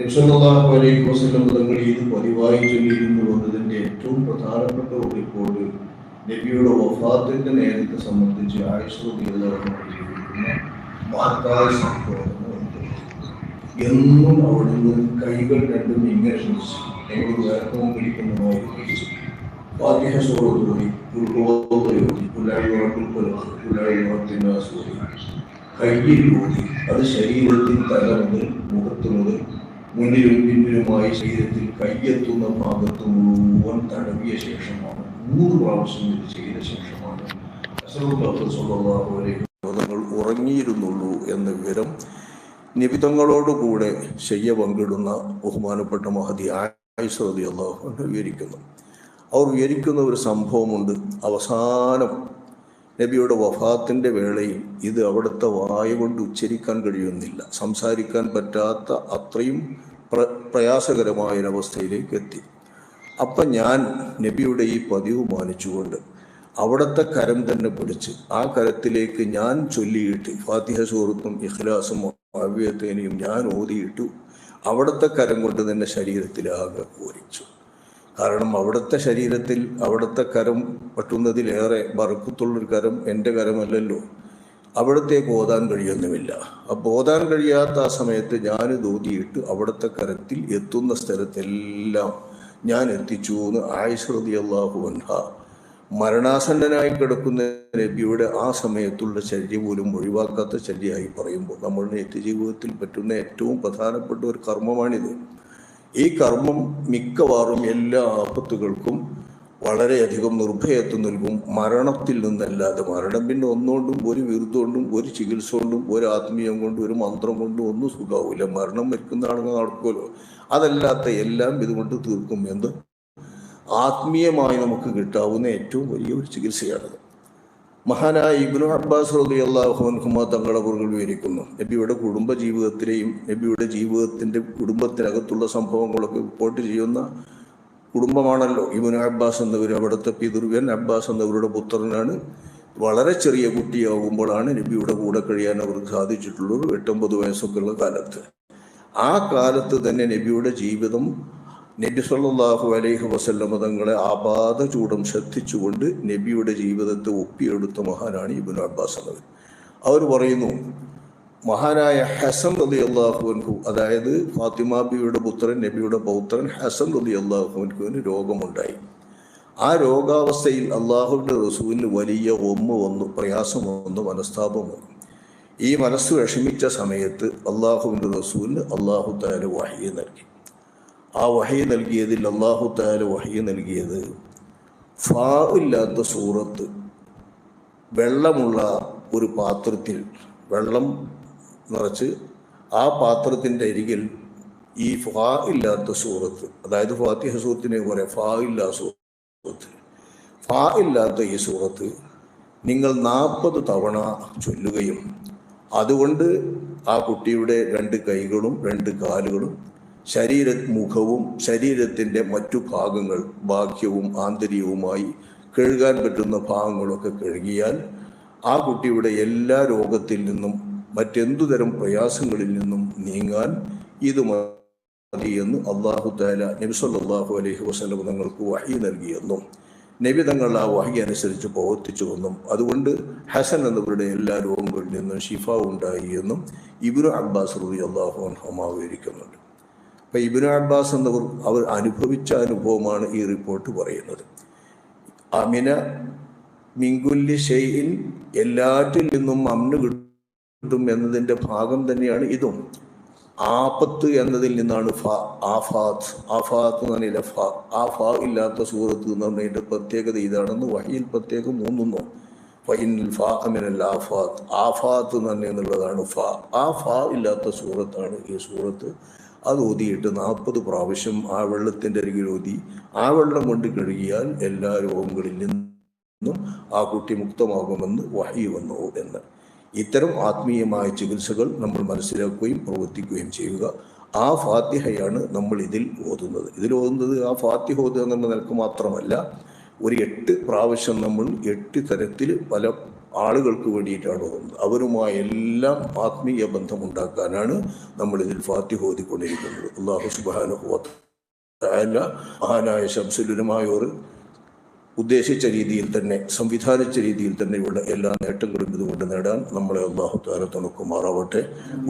നബ്സല്ലാഹു അലൈഹി വസല്ലം തങ്ങൾ ഇത് പതിവായി ചൊല്ലിയിരുന്നു എന്നതിന്റെ ഏറ്റവും പ്രധാനപ്പെട്ട ഒരു റിപ്പോർട്ട് നബിയുടെ വഫാത്തിന്റെ നേരത്തെ സംബന്ധിച്ച് ആയുഷ്വതിക്കുന്ന മഹത്തായ സംഭവം എന്നും അവിടുന്ന് കൈകൾ രണ്ടും ഇങ്ങനെ പിടിച്ച് ഞങ്ങൾ വേർപ്പവും പിടിക്കുന്നതുമായി പിടിച്ചു ഫാത്തിഹ സൂറത്തോടി ഉൾക്കോതി പുലാഴ്ത്തിനാസൂരി കയ്യിൽ ഓടി അത് ശരീരത്തിൽ തല മുതൽ മുഖത്ത് മുതൽ മുന്നിലും പിന്നിലുമായി ശരീരത്തിൽ കയ്യെത്തുന്ന ഭാഗത്ത് മുഴുവൻ തടവിയ ശേഷമാണ്. മൂന്ന് പ്രാവശ്യം ഇത് ചെയ്ത ശേഷമാണ്. തങ്ങൾ ഉറങ്ങിയിരുന്നുള്ളൂ എന്ന വിവരം നിബിതങ്ങളോടുകൂടെ ശയ്യ പങ്കിടുന്ന ബഹുമാനപ്പെട്ട മഹതി ആയിശ്രതി അള്ളാഹു വിവരിക്കുന്നു. അവർ വിവരിക്കുന്ന ഒരു സംഭവമുണ്ട്. അവസാനം നബിയുടെ വഫാത്തിന്റെ വേളയിൽ ഇത് അവിടുത്തെ വായ കൊണ്ട് ഉച്ചരിക്കാൻ കഴിയുന്നില്ല. സംസാരിക്കാൻ പറ്റാത്ത അത്രയും പ്ര പ്രയാസകരമായൊരവസ്ഥയിലേക്ക് എത്തി. അപ്പം ഞാൻ നബിയുടെ ഈ പതിവ് മാനിച്ചുകൊണ്ട് അവിടുത്തെ കരം തന്നെ പിടിച്ച് ആ കരത്തിലേക്ക് ഞാൻ ചൊല്ലിയിട്ട് ഫാത്തിഹ സൂറത്തും ഇഖ്ലാസും അവ്യത്തേനെയും ഞാൻ ഓതിയിട്ടു അവിടുത്തെ കരം കൊണ്ട് തന്നെ ശരീരത്തിലാകെ ഓരിച്ചു കാരണം അവിടുത്തെ ശരീരത്തിൽ അവിടുത്തെ കരം പറ്റുന്നതിലേറെ ബറക്കത്തുള്ളൊരു കരം എന്റെ കരമല്ലല്ലോ. അവിടത്തേക്ക് ഓതാൻ കഴിയുന്നുമില്ല അപ്പോൾ ഓതാൻ കഴിയാത്ത ആ സമയത്ത് ഞാൻ ദൂതിയിട്ട് അവിടുത്തെ കരത്തിൽ എത്തുന്ന സ്ഥലത്തെല്ലാം ഞാൻ എത്തിച്ചു എന്ന് ആയിശ്രതി അള്ളാഹു അൻഹ മരണാസന്നനായി കിടക്കുന്ന നബിയുടെ ആ സമയത്തുള്ള ചര്യ പോലും ഒഴിവാക്കാത്ത ചര്യയായി പറയുമ്പോൾ നമ്മളുടെ നിത്യജീവിതത്തിൽ പറ്റുന്ന ഏറ്റവും പ്രധാനപ്പെട്ട ഒരു കർമ്മമാണിത്. ഈ കർമ്മം മിക്കവാറും എല്ലാ ആപത്തുകൾക്കും വളരെയധികം നിർഭയത്വം നൽകും. മരണത്തിൽ നിന്നല്ലാതെ മരണം പിന്നെ ഒന്നുകൊണ്ടും ഒരു വിരുദ്ധമുണ്ടും ഒരു ചികിത്സ കൊണ്ടും ഒരു ആത്മീയം കൊണ്ടും ഒരു മന്ത്രം കൊണ്ടും ഒന്നും സുഖാവില്ല മരണം ആളുകൾ നടക്കുമല്ലോ. അതല്ലാത്ത എല്ലാം ഇതുകൊണ്ട് തീർക്കും. എന്ന് ആത്മീയമായി നമുക്ക് കിട്ടാവുന്ന ഏറ്റവും വലിയ ഒരു ചികിത്സയാണത്. മഹാനായ ഇബ്നു അബ്ബാസ് റബി അള്ളാഹുൻഹുമ തങ്ങളുടെ കുറികൾ വിവരിക്കുന്നു നബിയുടെ കുടുംബ ജീവിതത്തിലെയും നബിയുടെ ജീവിതത്തിന്റെ കുടുംബത്തിനകത്തുള്ള സംഭവങ്ങളൊക്കെ റിപ്പോർട്ട് ചെയ്യുന്ന കുടുംബമാണല്ലോ ഇബിനു അബ്ബാസ് എന്നവർ അവിടുത്തെ പിതൃവ്യൻ അബ്ബാസ് എന്നവരുടെ പുത്രനാണ്. വളരെ ചെറിയ കുട്ടിയാകുമ്പോഴാണ് നബിയുടെ കൂടെ കഴിയാൻ അവർക്ക് സാധിച്ചിട്ടുള്ളത്. എട്ടൊമ്പത് വയസ്സൊക്കെയുള്ള കാലത്ത്. ആ കാലത്ത് തന്നെ നബിയുടെ ജീവിതം നബി സല്ലല്ലാഹു അലൈഹി വസല്ലമ തങ്ങളെ ആപാത ചൂടം ശ്രദ്ധിച്ചുകൊണ്ട് നബിയുടെ ജീവിതത്തെ ഒപ്പിയെടുത്ത മഹാനാണ് ഇബ്നു അബ്ബാസ് എന്നവർ അവർ പറയുന്നു മഹാനായ ഹസൻ റതി അള്ളാഹുവിൻഹു അതായത് ഫാത്തിമാബിയുടെ പുത്രൻ നബിയുടെ പൗത്രൻ ഹസൻ റതി അള്ളാഹുവിൻഹുവിന് രോഗമുണ്ടായി. ആ രോഗാവസ്ഥയിൽ അള്ളാഹുവിന്റെ റസൂലിന് വലിയ ഒമ്മ വന്നു പ്രയാസം വന്നു മനസ്താപം വന്നു. ഈ മനസ്സ് വിഷമിച്ച സമയത്ത് അള്ളാഹുവിന്റെ റസൂലിന് അള്ളാഹു താല വാഹിയെ നൽകി. ആ വഹി നൽകിയതിൽ അള്ളാഹു താല വഹി നൽകിയത്. ഫാ ഇല്ലാത്ത സൂറത്ത് വെള്ളമുള്ള ഒരു പാത്രത്തിൽ വെള്ളം നിറച്ച് ആ പാത്രത്തിന്റെ അരികിൽ ഈ ഫാ ഇല്ലാത്ത സൂറത്ത് അതായത് ഫാത്തിഹ സൂറത്തിനെ പോലെ ഫാ ഇല്ലാ സൂറത്ത് ഫാ ഇല്ലാത്ത ഈ സൂറത്ത് നിങ്ങൾ നാൽപ്പത് തവണ ചൊല്ലുകയും അതുകൊണ്ട് ആ കുട്ടിയുടെ രണ്ട് കൈകളും രണ്ട് കാലുകളും ശരീര മുഖവും ശരീരത്തിന്റെ മറ്റു ഭാഗങ്ങൾ ബാഹ്യവും ആന്തരികവുമായി കഴുകാൻ പറ്റുന്ന ഭാഗങ്ങളൊക്കെ കഴുകിയാൽ ആ കുട്ടിയുടെ എല്ലാ രോഗത്തിൽ നിന്നും മറ്റെന്തു തരം പ്രയാസങ്ങളിൽ നിന്നും നീങ്ങാൻ ഇത് മതി എന്ന് അള്ളാഹു താല നബി സല്ലല്ലാഹു അലൈഹി വസല്ലം തങ്ങൾക്ക് വഹി നൽകിയെന്നും നബി തങ്ങൾ ആ വഹി അനുസരിച്ച് പ്രവർത്തിച്ചുവെന്നും അതുകൊണ്ട് ഹസൻ എന്നവരുടെ എല്ലാ രോഗങ്ങളിൽ നിന്നും ഷിഫ ഉണ്ടായി എന്നും ഇബ്രു അബ്ബാസ് റബി അള്ളാഹു അൻഹുമാ വിവരിക്കുന്നുണ്ട്. അപ്പം ഇബിനു അബ്ബാസ് എന്നവർ അവർ അനുഭവിച്ച അനുഭവമാണ് ഈ റിപ്പോർട്ട് പറയുന്നത്. അമിന മിങ്കുല്ലി ഷെയ്ൻ എല്ലാറ്റിൽ നിന്നും അമ്ന് കിട്ടും എന്നതിന്റെ ഭാഗം തന്നെയാണ് ഇതും. ആപത്ത് എന്നതിൽ നിന്നാണ് ഫ ആഫാത്ത്. ആഫാത്ത് എന്ന് പറഞ്ഞില്ല ഫ ആ ഫ ഇല്ലാത്ത എന്ന് പറഞ്ഞതിന്റെ പ്രത്യേകത ഇതാണെന്ന് വഹിയിൽ പ്രത്യേകം മൂന്നുന്നു ഫൈനിൽ ഫ ആഫാത്ത്. ആഫാത്ത് എന്ന് എന്നുള്ളതാണ് ഫ. ആ ഫ ഇല്ലാത്ത സൂറത്താണ് ഈ സൂറത്ത് അത് ഊതിയിട്ട് നാൽപ്പത് പ്രാവശ്യം ആ വെള്ളത്തിന്റെ അരികിൽ ഊതി ആ വെള്ളം കൊണ്ട് കഴുകിയാൽ എല്ലാ രോഗങ്ങളിൽ നിന്നും ആ കുട്ടി മുക്തമാകുമെന്ന് വഹി വന്നു എന്ന്. ഇത്തരം ആത്മീയമായ ചികിത്സകൾ നമ്മൾ മനസ്സിലാക്കുകയും പ്രവർത്തിക്കുകയും ചെയ്യുക. ആ ഫാത്തിഹയാണ് നമ്മൾ ഇതിൽ ഓതുന്നത്. ഇതിൽ ഓതുന്നത് ആ ഫാത്തിഹ ഓതുക എന്നുള്ള നിലയ്ക്ക് മാത്രമല്ല ഒരു എട്ട് പ്രാവശ്യം നമ്മൾ എട്ട് തരത്തിൽ പല ആളുകൾക്ക് വേണ്ടിയിട്ടാണ് ഓതുന്നത് അവരുമായി എല്ലാം ആത്മീയ ബന്ധമുണ്ടാക്കാനാണ് നമ്മൾ ഇതിൽ ഫാത്തിഹ ഓതിക്കൊണ്ടിരിക്കുന്നത്. അള്ളാഹു സുബാന മഹാനായ ശംസുലുമായോർ ഉദ്ദേശിച്ച രീതിയിൽ തന്നെ സംവിധാനിച്ച രീതിയിൽ തന്നെ ഇവിടെ എല്ലാ നേട്ടങ്ങളും ഇതുകൊണ്ട് നേടാൻ നമ്മളെ അള്ളാഹു താരത്തുണക്കുമാറാവട്ടെ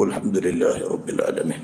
അലഹമുല്ലാ ആലമീൻ.